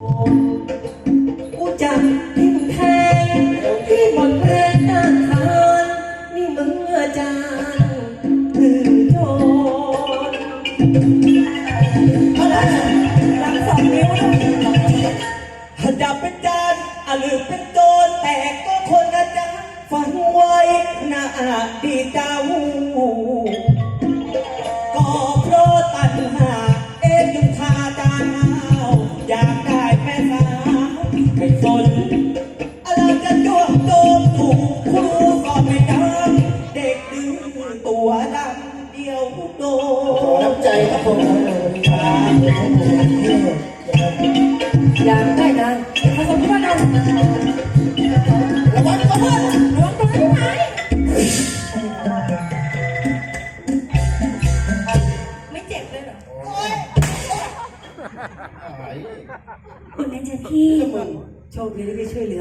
กูจับทิ่มแทงที่หมดแรงต้านทานนี่มึงอาจารย์หรือโจรหลังสองนิ้วด้วยถ้าจับเป็นจานอะหรือเป็นโจรแต่ก็คนอาจารย์ฝันไว้นาดีเจ้ ไม่สนอะไรจะจวโจมถูกครูก็ไม่จำเด็กดื้อตัวดำเดียวโดน้ำใจครับผมอยากได้นางผสมกันเอาระวังระวังระวังตัวที่ไหนไม่เจ็บเลยเหรออะไรคุณแม่จะพี่ โชคดีที่ได้ช่วยเหลือ